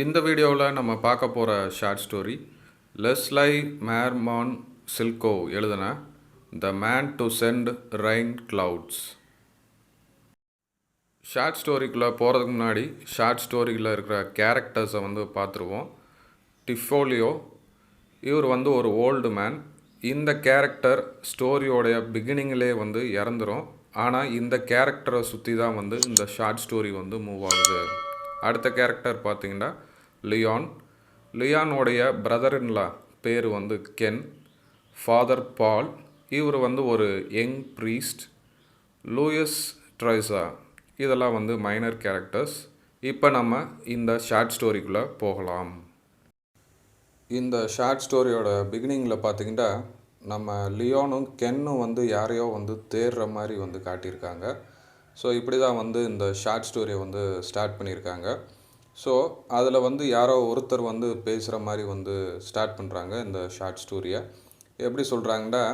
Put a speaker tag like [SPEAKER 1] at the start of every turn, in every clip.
[SPEAKER 1] இந்த வீடியோவில் நம்ம பார்க்க போகிற ஷார்ட் ஸ்டோரி லெஸ்லை மேர்மான் சில்கோ எழுதின the man to send rain clouds short ஸ்டோரிக்குள்ளே போகிறதுக்கு முன்னாடி ஷார்ட் ஸ்டோரியில் இருக்கிற கேரக்டர்ஸை வந்து பார்த்துருவோம். டிஃபோலியோ இவர் வந்து ஒரு ஓல்டு மேன் இந்த கேரக்டர் ஸ்டோரியோடைய பிகினிங்லே வந்து இறந்துரும். ஆனால் இந்த கேரக்டரை சுற்றி தான் வந்து இந்த ஷார்ட் ஸ்டோரி வந்து மூவ் ஆகுது. அடுத்த கேரக்டர் பார்த்தீங்கன்னா லியான். லியானோடைய பிரதர் இன்லா பேர் வந்து கென். ஃபாதர் பால். இவர் வந்து ஒரு யங் ப்ரீஸ்ட் லூயஸ் ட்ரைசா. இதெல்லாம் வந்து மைனர் கேரக்டர்ஸ் இப்போ நம்ம இந்த ஷார்ட் ஸ்டோரிக்குள்ளே போகலாம். இந்த ஷார்ட் ஸ்டோரியோட பிகினிங்கில் பார்த்தீங்கன்னா நம்ம லியோனும் கென்னும் வந்து யாரையோ வந்து தேடுற மாதிரி வந்து காட்டியிருக்காங்க. ஸோ இப்படி தான் வந்து இந்த ஷார்ட் ஸ்டோரியை வந்து ஸ்டார்ட் பண்ணியிருக்காங்க. ஸோ அதில் வந்து யாரோ ஒருத்தர் வந்து பேசுகிற மாதிரி வந்து ஸ்டார்ட் பண்ணுறாங்க இந்த ஷார்ட் ஸ்டோரியை எப்படி சொல்கிறாங்கன்னா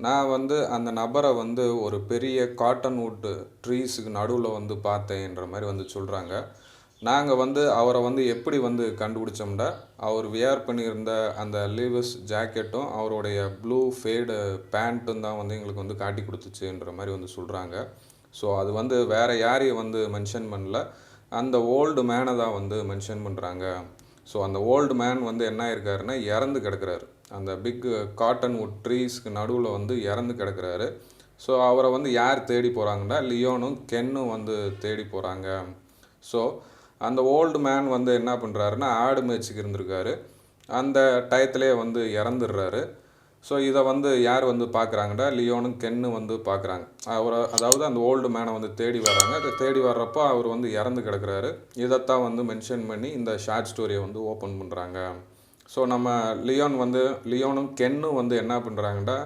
[SPEAKER 1] நான் வந்து அந்த நபரை வந்து ஒரு பெரிய காட்டன் வுட்டு ட்ரீஸுக்கு நடுவில் வந்து பார்த்தேன்ற மாதிரி வந்து சொல்கிறாங்க நாங்கள் வந்து அவரை வந்து எப்படி வந்து கண்டுபிடிச்சோம்னா அவர் வியர் பண்ணியிருந்த அந்த லீவஸ் ஜாக்கெட்டும் அவருடைய ப்ளூ ஃபேடு பேண்ட்டும் தான் வந்து எங்களுக்கு வந்து காட்டி கொடுத்துச்சுன்ற மாதிரி வந்து சொல்கிறாங்க ஸோ அது வந்து வேறு யாரையும் வந்து மென்ஷன் பண்ணல. அந்த ஓல்டு மேனை தான் வந்து மென்ஷன் பண்ணுறாங்க ஸோ அந்த ஓல்டு மேன் வந்து என்ன ஆயிருக்காருன்னா இறந்து கிடக்கிறாரு. அந்த பிக் காட்டன் வுட் ட்ரீஸ்க்கு நடுவில் வந்து இறந்து கிடக்குறாரு. ஸோ அவரை வந்து யார் தேடி போகிறாங்கன்னா லியோனும் கென்னும் வந்து தேடி போகிறாங்க ஸோ அந்த ஓல்டு மேன் வந்து என்ன பண்ணுறாருன்னா ஆடு மேய்ச்சிக்கு இருந்திருக்காரு. அந்த டயத்துலேயே வந்து இறந்துடுறாரு. ஸோ இதை வந்து யார் வந்து பார்க்குறாங்கன்னா லியோனும் கென்னு வந்து பார்க்குறாங்க. அவர் அதாவது அந்த ஓல்டு மேனை வந்து தேடி வராங்க அதை தேடி வர்றப்போ அவர் வந்து இறந்து கிடக்குறாரு. இதைத்தான் வந்து மென்ஷன் பண்ணி இந்த ஷார்ட் ஸ்டோரியை வந்து ஓப்பன் பண்ணுறாங்க ஸோ நம்ம லியோன் வந்து லியோனும் கென்னும் வந்து என்ன பண்ணுறாங்கன்னா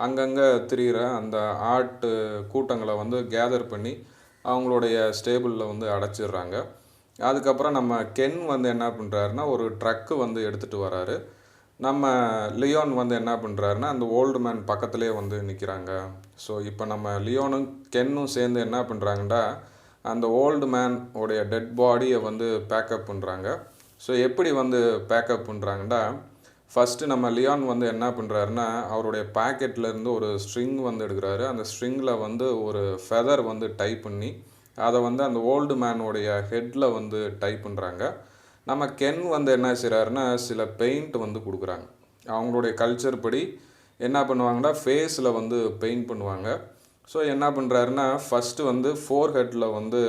[SPEAKER 1] அங்கங்கே திரிகிற அந்த ஆர்ட்டு கூட்டங்களை வந்து கேதர் பண்ணி அவங்களுடைய ஸ்டேபிளில் வந்து அடைச்சிடுறாங்க. அதுக்கப்புறம் நம்ம கென் வந்து என்ன பண்ணுறாருன்னா ஒரு ட்ரக்கு வந்து எடுத்துகிட்டு வராரு நம்ம லியோன் வந்து என்ன பண்ணுறாருன்னா அந்த ஓல்டு மேன் பக்கத்துலேயே வந்து நிற்கிறாங்க ஸோ இப்போ நம்ம லியோனும் கென்னும் சேர்ந்து என்ன பண்ணுறாங்கன்னா அந்த ஓல்டு மேன் உடைய டெட் பாடியை வந்து பேக்கப் பண்ணுறாங்க ஸோ எப்படி வந்து பேக்கப் பண்ணுறாங்கன்னா ஃபஸ்ட்டு நம்ம லியான் வந்து என்ன பண்ணுறாருன்னா அவருடைய பேக்கெட்லேருந்து ஒரு ஸ்ட்ரிங் வந்து எடுக்கிறாரு. அந்த ஸ்ட்ரிங்கில் வந்து ஒரு ஃபெதர் வந்து டைப் பண்ணி அதை வந்து அந்த ஓல்டு மேனுடைய ஹெட்டில் வந்து டைப் பண்ணுறாங்க நம்ம கென் வந்து என்ன செய்கிறாருன்னா சில பெயிண்ட் வந்து கொடுக்குறாங்க. அவங்களுடைய கல்ச்சர் படி என்ன பண்ணுவாங்கன்னா ஃபேஸில் வந்து பெயிண்ட் பண்ணுவாங்க. ஸோ என்ன பண்ணுறாருன்னா ஃபஸ்ட்டு வந்து ஃபோர் ஹெட்டில் வந்து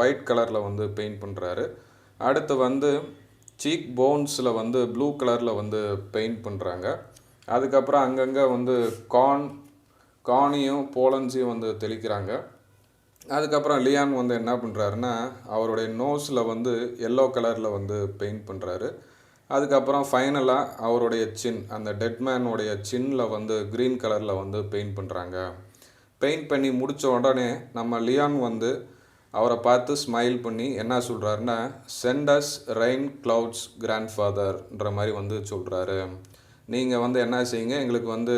[SPEAKER 1] ஒயிட் கலரில் வந்து பெயிண்ட் பண்ணுறாரு அடுத்து வந்து சீக் போன்ஸில் வந்து ப்ளூ கலரில் வந்து பெயிண்ட் பண்ணுறாங்க அதுக்கப்புறம் அங்கங்கே வந்து கார்ன் கார்னியும் போலன்ஸையும் வந்து தெளிக்கிறாங்க. அதுக்கப்புறம் லியான் வந்து என்ன பண்ணுறாருன்னா அவருடைய நோஸில் வந்து எல்லோ கலரில் வந்து பெயிண்ட் பண்ணுறாரு அதுக்கப்புறம் ஃபைனலாக அவருடைய சின் அந்த டெட்மேனுடைய சின்னில் வந்து க்ரீன் கலரில் வந்து பெயிண்ட் பண்ணுறாங்க பெயிண்ட் பண்ணி முடித்த உடனே நம்ம லியான் வந்து அவரை பார்த்து ஸ்மைல் பண்ணி என்ன சொல்கிறாருன்னா சென்டஸ் ரெயின் கிளவுட்ஸ் கிராண்ட்ஃபாதர்ன்ற மாதிரி வந்து சொல்கிறாரு நீங்கள் வந்து என்ன செய்யுங்க எங்களுக்கு வந்து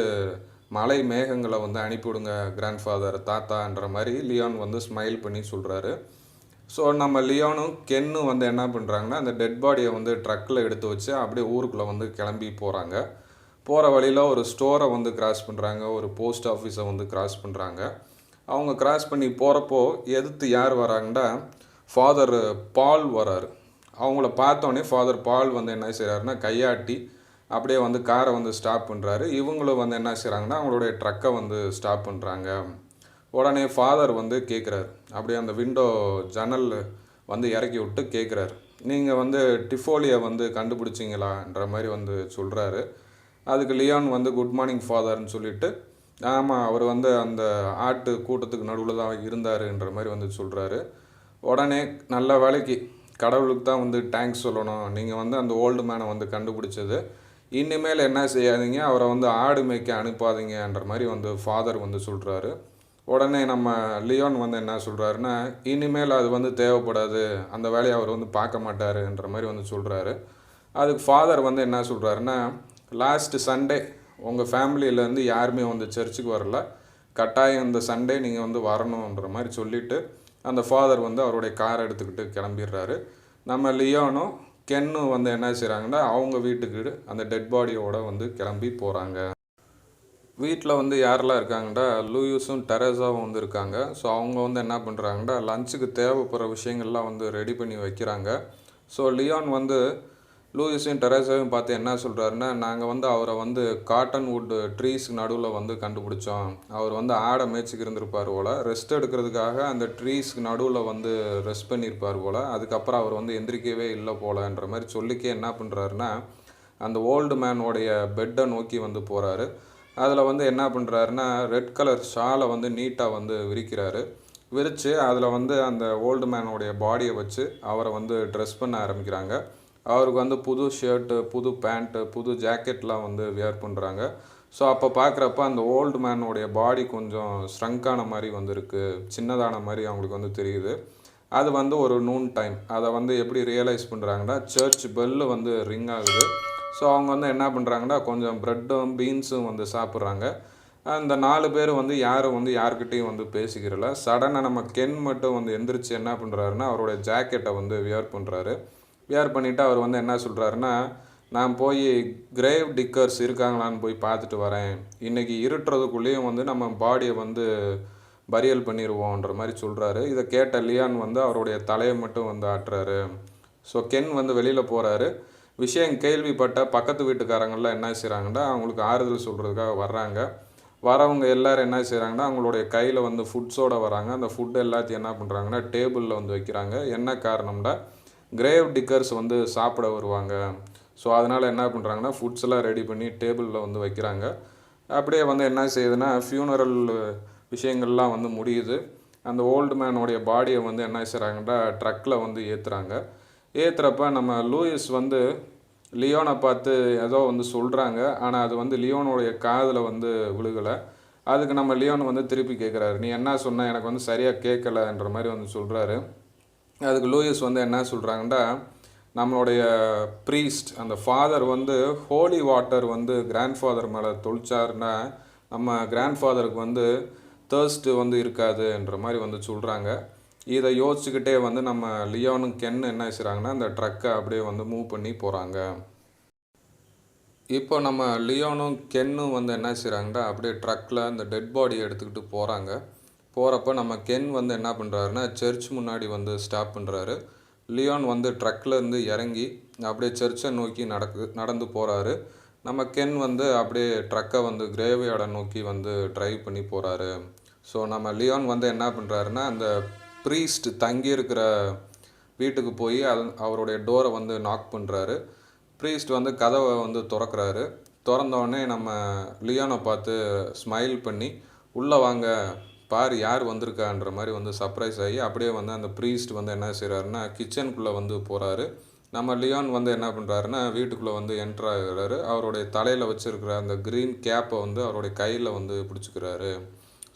[SPEAKER 1] மலை மேகங்களை வந்து அனுப்பிவிடுங்க கிராண்ட்ஃபாதர் தாத்தான்ற மாதிரி லியோன் வந்து ஸ்மைல் பண்ணி சொல்கிறாரு ஸோ நம்ம லியோனும் கென்னும் வந்து என்ன பண்ணுறாங்கன்னா அந்த டெட் பாடியை வந்து ட்ரக்கில் எடுத்து வச்சு அப்படியே ஊருக்குள்ளே வந்து கிளம்பி போகிறாங்க போகிற வழியில் ஒரு ஸ்டோரை வந்து கிராஸ் பண்ணுறாங்க ஒரு போஸ்ட் ஆஃபீஸை வந்து கிராஸ் பண்ணுறாங்க அவங்க கிராஸ் பண்ணி போகிறப்போ எதிர்த்து யார் வராங்கன்னா ஃபாதர் பால் வராரு. அவங்கள பார்த்தோன்னே ஃபாதர் பால் வந்து என்ன செய்கிறாருன்னா கையாட்டி அப்படியே வந்து காரை வந்து ஸ்டாப் பண்ணுறாரு இவங்களும் வந்து என்ன செய்கிறாங்கன்னா அவங்களுடைய ட்ரக்கை வந்து ஸ்டாப் பண்ணுறாங்க உடனே ஃபாதர் வந்து கேட்குறாரு அப்படியே அந்த விண்டோ ஜன்னல் வந்து இறக்கி விட்டு கேட்குறாரு நீங்கள் வந்து டிஃபோலியை வந்து கண்டுபிடிச்சிங்களான்ற மாதிரி வந்து சொல்கிறாரு அதுக்கு லியான் வந்து குட் மார்னிங் ஃபாதர்னு சொல்லிட்டு ஆமாம் அவர் வந்து அந்த ஆட்டு கூட்டத்துக்கு நடுவில் தான் இருந்தாருன்ற மாதிரி வந்து சொல்கிறாரு உடனே நல்ல வேலைக்கு கடவுளுக்கு தான் வந்து டேங்க்ஸ் சொல்லணும். நீங்கள் வந்து அந்த ஓல்டு மேனை வந்து கண்டுபிடிச்சது. இனிமேல் என்ன செய்யாதீங்க அவரை வந்து ஆடு மேய்க்க அனுப்பாதீங்கன்ற மாதிரி வந்து ஃபாதர் வந்து சொல்கிறாரு உடனே நம்ம லியோன் வந்து என்ன சொல்கிறாருன்னா இனிமேல் அது வந்து தேவைப்படாது அந்த வேலையை அவர் வந்து பார்க்க மாட்டாருன்ற மாதிரி வந்து சொல்கிறாரு அதுக்கு ஃபாதர் வந்து என்ன சொல்கிறாருன்னா லாஸ்ட்டு சண்டே உங்கள் ஃபேமிலியிலேருந்து யாருமே வந்து சர்ச்சுக்கு வரல. கட்டாயம் இந்த சண்டே நீங்கள் வந்து வரணுன்ற மாதிரி சொல்லிவிட்டு அந்த ஃபாதர் வந்து அவருடைய கார் எடுத்துக்கிட்டு கிளம்பிடுறாரு. நம்ம லியோனும் கென்னு வந்து என்ன செய்கிறாங்கன்னா அவங்க வீட்டுக்கு அந்த டெட் பாடியோட வந்து கிளம்பி போகிறாங்க வீட்டில் வந்து யாரெல்லாம் இருக்காங்கன்னா லூயூஸும் டெரேசாவும் வந்து இருக்காங்க. ஸோ அவங்க வந்து என்ன பண்ணுறாங்கன்னா லஞ்சுக்கு தேவைப்படுற விஷயங்கள்லாம் வந்து ரெடி பண்ணி வைக்கிறாங்க. ஸோ லியான் வந்து லூயிஸையும் டெரேசாவையும் பார்த்து என்ன சொல்கிறாருன்னா நாங்கள் வந்து அவரை வந்து காட்டன் வுட் ட்ரீஸ்க்கு நடுவில் வந்து கண்டுபிடிச்சோம். அவர் வந்து ஆடை மேய்ச்சிக்கு இருந்திருப்பார் போல். ரெஸ்ட் எடுக்கிறதுக்காக அந்த ட்ரீஸ்க்கு நடுவில் வந்து ரெஸ்ட் பண்ணியிருப்பார் போல். அதுக்கப்புறம் அவர் வந்து எந்திரிக்கவே இல்லை போலன்ற மாதிரி சொல்லிக்கே என்ன பண்ணுறாருன்னா அந்த ஓல்டு மேனோடைய பெட்டை நோக்கி வந்து போகிறாரு அதில் வந்து என்ன பண்ணுறாருன்னா ரெட் கலர் ஷாலை வந்து நீட்டாக வந்து விரிக்கிறாரு. விரித்து அதில் வந்து அந்த ஓல்டு மேனோடைய பாடியை வச்சு அவரை வந்து ட்ரெஸ் பண்ண ஆரம்பிக்கிறாங்க. அவருக்கு வந்து புது ஷர்ட்டு புது பேண்ட்டு புது ஜாக்கெட்லாம் வந்து வியர் பண்ணுறாங்க ஸோ அப்போ பார்க்குறப்ப அந்த ஓல்டு மேனோடைய பாடி கொஞ்சம் ஸ்ட்ரங்கான மாதிரி வந்திருக்கு. சின்னதான மாதிரி அவங்களுக்கு வந்து தெரியுது. அது வந்து ஒரு நூன் டைம் அதை வந்து எப்படி ரியலைஸ் பண்ணுறாங்கன்னா சர்ச் பெல்லு வந்து ரிங் ஆகுது. ஸோ அவங்க வந்து என்ன பண்ணுறாங்கன்னா கொஞ்சம் ப்ரெட்டும் பீன்ஸும் வந்து சாப்பிட்றாங்க. அந்த நாலு பேர் வந்து யாரும் வந்து யார்கிட்டையும் வந்து பேசிக்கிறல. சடனாக நம்ம கென் மட்டும் வந்து எந்திரிச்சு என்ன பண்ணுறாருன்னா அவருடைய ஜாக்கெட்டை வந்து வியர் பண்ணுறாரு பியார் பண்ணிவிட்டு அவர் வந்து என்ன சொல்கிறாருன்னா நான் போய் கிரேவ் டிக்கர்ஸ் இருக்காங்களான்னு போய் பார்த்துட்டு வரேன். இன்றைக்கி இருட்டுறதுக்குள்ளேயும் வந்து நம்ம பாடியை வந்து பரியல் பண்ணிடுவோன்ற மாதிரி சொல்கிறாரு இதை கேட்ட லியான் வந்து அவருடைய தலையை மட்டும் வந்து ஆட்டுறாரு. ஸோ கென் வந்து வெளியில் போகிறாரு விஷயம் கேள்விப்பட்ட பக்கத்து வீட்டுக்காரங்கள்லாம் என்ன செய்கிறாங்கன்னா அவங்களுக்கு ஆறுதல் சொல்கிறதுக்காக வர்றாங்க. வரவங்க எல்லாரும் என்ன செய்கிறாங்கன்னா அவங்களுடைய கையில் வந்து ஃபுட்ஸோடு வராங்க அந்த ஃபுட் எல்லாத்தையும் என்ன பண்ணுறாங்கன்னா டேபிளில் வந்து வைக்கிறாங்க. என்ன காரணம்னா கிரேவ் டிக்கர்ஸ் வந்து சாப்பிட வருவாங்க. ஸோ அதனால் என்ன பண்ணுறாங்கன்னா ஃபுட்ஸ் எல்லாம் ரெடி பண்ணி டேபிளில் வந்து வைக்கிறாங்க. அப்படியே வந்து என்ன செய்யுதுன்னா ஃபியூனரல் விஷயங்கள்லாம் வந்து முடியுது. அந்த ஓல்டு மேனோடைய பாடியை வந்து என்ன செய்கிறாங்கன்னா ட்ரக்கில் வந்து ஏற்றுறாங்க ஏற்றுறப்ப நம்ம லூயிஸ் வந்து லியோனை பார்த்து ஏதோ வந்து சொல்கிறாங்க ஆனால் அது வந்து லியோனுடைய காதில் வந்து விழுகலை. அதுக்கு நம்ம லியோன் வந்து திருப்பி கேட்குறாரு நீ என்ன சொன்ன? எனக்கு வந்து சரியாக கேட்கலன்ற மாதிரி வந்து சொல்கிறாரு அதுக்கு லூயிஸ் வந்து என்ன சொல்கிறாங்கன்னா நம்மளுடைய ப்ரீஸ்ட் அந்த ஃபாதர் வந்து ஹோலி வாட்டர் வந்து கிராண்ட் ஃபாதர் மேலே தொழிச்சாருன்னா நம்ம கிராண்ட் ஃபாதருக்கு வந்து தேர்ஸ்ட்டு வந்து இருக்காதுன்ற மாதிரி வந்து சொல்கிறாங்க இதை யோசிச்சுக்கிட்டே வந்து நம்ம லியோனும் கென் என்ன செய்கிறாங்கன்னா அந்த ட்ரக்கை அப்படியே வந்து மூவ் பண்ணி போகிறாங்க இப்போ நம்ம லியோனும் கென்னும் வந்து என்ன செய்கிறாங்கன்னா அப்படியே ட்ரக்கில் அந்த டெட் பாடியை எடுத்துக்கிட்டு போகிறாங்க போகிறப்ப நம்ம கென் வந்து என்ன பண்ணுறாருன்னா சர்ச் முன்னாடி வந்து ஸ்டாப் பண்ணுறாரு லியோன் வந்து ட்ரக்லேருந்து இறங்கி அப்படியே சர்ச்சை நோக்கி நடக்கு நடந்து போகிறாரு நம்ம கென் வந்து அப்படியே ட்ரக்கை வந்து கிரேவியார்டை நோக்கி வந்து ட்ரைவ் பண்ணி போகிறாரு ஸோ நம்ம லியோன் வந்து என்ன பண்ணுறாருன்னா அந்த ப்ரீஸ்ட் தங்கியிருக்கிற வீட்டுக்கு போய் அவருடைய டோரை வந்து நாக் பண்ணுறாரு ப்ரீஸ்ட் வந்து கதவை வந்து திறக்கிறாரு. திறந்தோடனே நம்ம லியோனை பார்த்து ஸ்மைல் பண்ணி உள்ளே வாங்க பார் யார் வந்திருக்கான்ற மாதிரி வந்து சர்ப்ரைஸ் ஆகி அப்படியே வந்து அந்த ப்ரீஸ்ட் வந்து என்ன செய்கிறாருன்னா கிச்சனுக்குள்ளே வந்து போகிறாரு நம்ம லியோன் வந்து என்ன பண்ணுறாருன்னா வீட்டுக்குள்ளே வந்து என்ட்ரு ஆகிறாரு. அவருடைய தலையில் வச்சுருக்கிற அந்த க்ரீன் கேப்பை வந்து அவருடைய கையில் வந்து பிடிச்சிக்கிறாரு.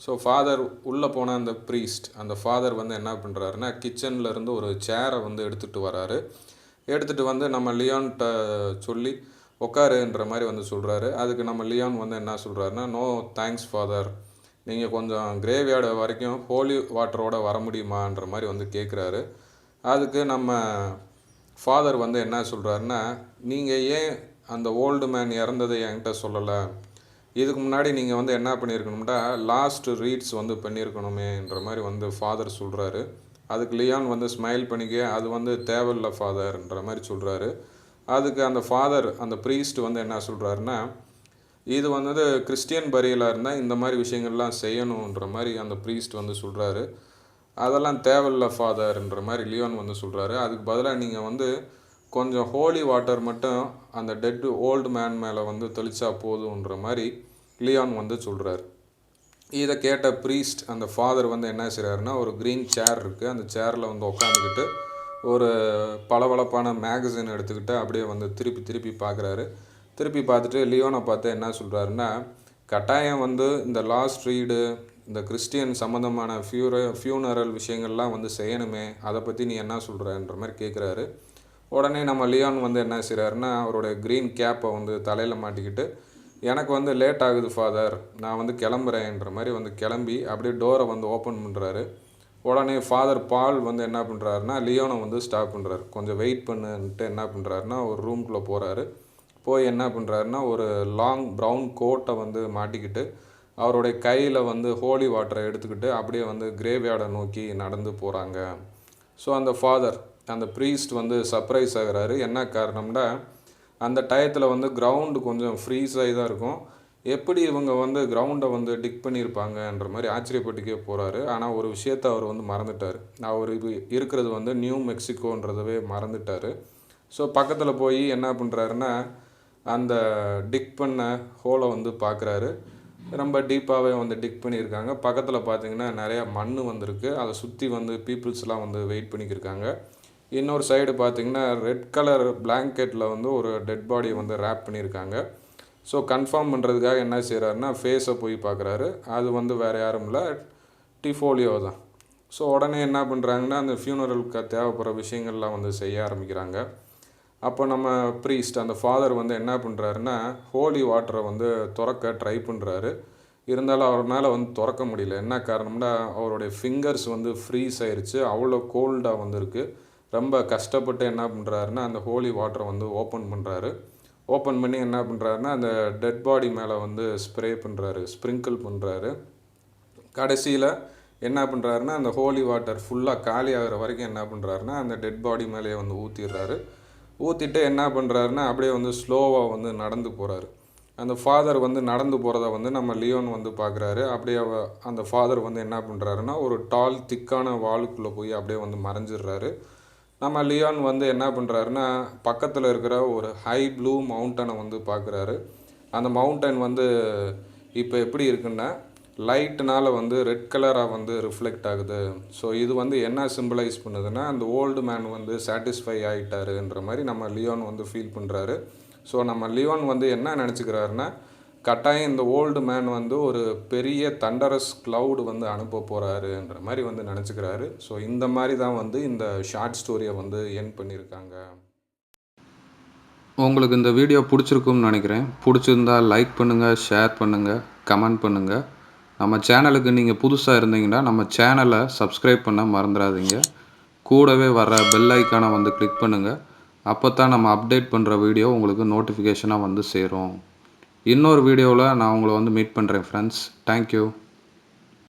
[SPEAKER 1] ஸோ ஃபாதர் உள்ளே போன அந்த ப்ரீஸ்ட் அந்த ஃபாதர் வந்து என்ன பண்ணுறாருன்னா கிச்சனில் இருந்து ஒரு சேரை வந்து எடுத்துகிட்டு வராரு. எடுத்துகிட்டு வந்து நம்ம லியான்கிட்ட சொல்லி உட்காருன்ற மாதிரி வந்து சொல்கிறாரு அதுக்கு நம்ம லியான் வந்து என்ன சொல்கிறாருன்னா நோ தேங்க்ஸ் ஃபாதர் நீங்கள் கொஞ்சம் கிரேவியார்டு வரைக்கும் ஹோலி வாட்டரோட வர முடியுமான்ற மாதிரி வந்து கேட்குறாரு அதுக்கு நம்ம ஃபாதர் வந்து என்ன சொல்கிறாருன்னா நீங்கள் ஏன் அந்த ஓல்டு மேன் இறந்ததை என்கிட்ட சொல்லலை? இதுக்கு முன்னாடி நீங்கள் வந்து என்ன பண்ணியிருக்கணும்டா லாஸ்ட் ரீட்ஸ் வந்து பண்ணியிருக்கணுமேன்ற மாதிரி வந்து ஃபாதர் சொல்கிறாரு அதுக்கு லியான் வந்து ஸ்மைல் பண்ணிக்க அது வந்து தேவையில்ல ஃபாதர்ன்ற மாதிரி சொல்கிறாரு அதுக்கு அந்த ஃபாதர் அந்த ப்ரீஸ்ட் வந்து என்ன சொல்கிறாருன்னா இது வந்து கிறிஸ்டியன் பரியலாக இருந்தால் இந்த மாதிரி விஷயங்கள்லாம் செய்யணுன்ற மாதிரி அந்த ப்ரீஸ்ட் வந்து சொல்கிறாரு அதெல்லாம் தேவையில்ல ஃபாதர்ன்ற மாதிரி லியோன் வந்து சொல்கிறாரு அதுக்கு பதிலாக நீங்கள் வந்து கொஞ்சம் ஹோலி வாட்டர் மட்டும் அந்த டெட்டு ஓல்டு மேன் மேலே வந்து தெளிச்சா போதுன்ற மாதிரி லியான் வந்து சொல்கிறார் இதை கேட்ட ப்ரீஸ்ட் அந்த ஃபாதர் வந்து என்ன செய்கிறாருன்னா ஒரு க்ரீன் சேர் இருக்குது அந்த சேரில் வந்து உட்காந்துக்கிட்டு ஒரு பளபளப்பான மேகசின் எடுத்துக்கிட்டு அப்படியே வந்து திருப்பி திருப்பி பார்க்குறாரு. திருப்பி பார்த்துட்டு லியோனை பார்த்து என்ன சொல்கிறாருன்னா கட்டாயம் வந்து இந்த லாஸ்ட் ரீடு இந்த கிறிஸ்டியன் சம்மந்தமான ஃபியூர ஃபியூனரல் விஷயங்கள்லாம் வந்து செய்யணுமே அதை பற்றி நீ என்ன சொல்கிறன்ற மாதிரி கேட்குறாரு உடனே நம்ம லியான் வந்து என்ன செய்கிறாருன்னா அவருடைய க்ரீன் கேப்பை வந்து தலையில் மாட்டிக்கிட்டு எனக்கு வந்து லேட் ஆகுது ஃபாதர் நான் வந்து கிளம்புறேன்ற மாதிரி வந்து கிளம்பி அப்படியே டோரை வந்து ஓப்பன் பண்ணுறாரு உடனே ஃபாதர் பால் வந்து என்ன பண்ணுறாருனா லியோனை வந்து ஸ்டாப் பண்ணுறாரு கொஞ்சம் வெயிட் பண்ணுன்ட்டு என்ன பண்ணுறாருனா ஒரு ரூம்குள்ளே போகிறாரு போய் என்ன பண்ணுறாருன்னா ஒரு லாங் ப்ரௌன் கோட்டை வந்து மாட்டிக்கிட்டு அவருடைய கையில் வந்து ஹோலி வாட்டரை எடுத்துக்கிட்டு அப்படியே வந்து கிரேவ்யார்டை நோக்கி நடந்து போகிறாங்க ஸோ அந்த ஃபாதர் அந்த ப்ரீஸ்ட் வந்து சர்ப்ரைஸ் ஆகுறாரு. என்ன காரணம்னா அந்த டயத்தில் வந்து கிரவுண்டு கொஞ்சம் ஃப்ரீஸ் ஆகி தான் இருக்கும். எப்படி இவங்க வந்து கிரவுண்டை வந்து டிக் பண்ணியிருப்பாங்கன்ற மாதிரி ஆச்சரியப்பட்டுக்கே போகிறாரு ஆனால் ஒரு விஷயத்த அவர் வந்து மறந்துட்டார். அவர் இது இருக்கிறது வந்து நியூ மெக்சிகோன்றதவே மறந்துட்டார். ஸோ பக்கத்தில் போய் என்ன பண்ணுறாருன்னா அந்த டிக் பண்ண ஹோலை வந்து பார்க்குறாரு ரொம்ப டீப்பாகவே வந்து டிக் பண்ணியிருக்காங்க. பக்கத்தில் பார்த்தீங்கன்னா நிறையா மண் வந்திருக்கு. அதை சுற்றி வந்து பீப்புள்ஸ்லாம் வந்து வெயிட் பண்ணிக்கிருக்காங்க. இன்னொரு சைடு பார்த்தீங்கன்னா ரெட் கலர் பிளாங்கெட்டில் வந்து ஒரு டெட் பாடியை வந்து ரேப் பண்ணியிருக்காங்க. ஸோ கன்ஃபார்ம் பண்ணுறதுக்காக என்ன செய்கிறாருன்னா ஃபேஸை போய் பார்க்குறாரு அது வந்து வேறு யாரும் இல்லை. டிஃபோலியோ தான். ஸோ உடனே என்ன பண்ணுறாங்கன்னா அந்த ஃபியூனரலுக்கு தேவைப்படுற விஷயங்கள்லாம் வந்து செய்ய ஆரம்பிக்கிறாங்க. அப்போ நம்ம ப்ரீஸ்ட் அந்த ஃபாதர் வந்து என்ன பண்ணுறாருன்னா ஹோலி வாட்டரை வந்து திறக்க ட்ரை பண்ணுறாரு இருந்தாலும் அவரால் வந்து திறக்க முடியல. என்ன காரணம்னா அவருடைய ஃபிங்கர்ஸ் வந்து ஃப்ரீஸ் ஆயிடுச்சு அவ்வளோ கோல்டாக வந்திருக்கு. ரொம்ப கஷ்டப்பட்டு என்ன பண்ணுறாருன்னா அந்த ஹோலி வாட்டரை வந்து ஓப்பன் பண்ணுறாரு ஓப்பன் பண்ணி என்ன பண்ணுறாருன்னா அந்த டெட் பாடி மேலே வந்து ஸ்ப்ரே பண்ணுறாரு ஸ்ப்ரிங்கிள் பண்ணுறாரு கடைசியில் என்ன பண்ணுறாருன்னா அந்த ஹோலி வாட்டர் ஃபுல்லாக காலி ஆகிற வரைக்கும் என்ன பண்ணுறாருன்னா அந்த டெட் பாடி மேலேயே வந்து ஊற்றிடுறாரு ஊற்றிட்டு என்ன பண்ணுறாருன்னா அப்படியே வந்து ஸ்லோவாக வந்து நடந்து போகிறாரு அந்த ஃபாதர் வந்து நடந்து போகிறத வந்து நம்ம லியோன் வந்து பார்க்குறாரு. அப்படியே அந்த ஃபாதர் வந்து என்ன பண்ணுறாருன்னா ஒரு டால் திக்கான வாலுக்குள்ளே போய் அப்படியே வந்து மறைஞ்சிடுறாரு. நம்ம லியோன் வந்து என்ன பண்ணுறாருன்னா பக்கத்தில் இருக்கிற ஒரு ஹை ப்ளூ மவுண்டனை வந்து பார்க்குறாரு. அந்த மவுண்டன் வந்து இப்போ எப்படி இருக்குன்னா லைட்னால் வந்து ரெட் கலராக வந்து ரிஃப்ளெக்ட் ஆகுது. ஸோ இது வந்து என்ன சிம்பிளைஸ் பண்ணுதுன்னா அந்த ஓல்டு மேன் வந்து சாட்டிஸ்ஃபை ஆகிட்டாருன்ற மாதிரி நம்ம லியோன் வந்து ஃபீல் பண்ணுறாரு ஸோ நம்ம லியோன் வந்து என்ன நினச்சிக்கிறாருன்னா கட்டாயம் இந்த ஓல்டு மேன் வந்து ஒரு பெரிய தண்டரஸ் க்ளவுடு வந்து அனுப்ப போகிறாருன்ற மாதிரி வந்து நினச்சிக்கிறாரு. ஸோ இந்த மாதிரி தான் வந்து இந்த ஷார்ட் ஸ்டோரியை வந்து என் பண்ணியிருக்காங்க
[SPEAKER 2] உங்களுக்கு இந்த வீடியோ பிடிச்சிருக்கும்னு நினைக்கிறேன். பிடிச்சிருந்தா லைக் பண்ணுங்கள் ஷேர் பண்ணுங்கள் கமெண்ட் பண்ணுங்கள் நம்ம சேனலுக்கு நீங்கள் புதுசாக இருந்தீங்கன்னா நம்ம சேனலை சப்ஸ்கிரைப் பண்ண மறந்துடாதீங்க. கூடவே வர பெல் ஐக்கானை வந்து கிளிக் பண்ணுங்கள் அப்போ தான் நம்ம அப்டேட் பண்ணுற வீடியோ உங்களுக்கு நோட்டிஃபிகேஷனாக வந்து சேரும். இன்னொரு வீடியோவில் நான் உங்களை வந்து மீட் பண்ணுறேன் ஃப்ரெண்ட்ஸ் தேங்க்யூ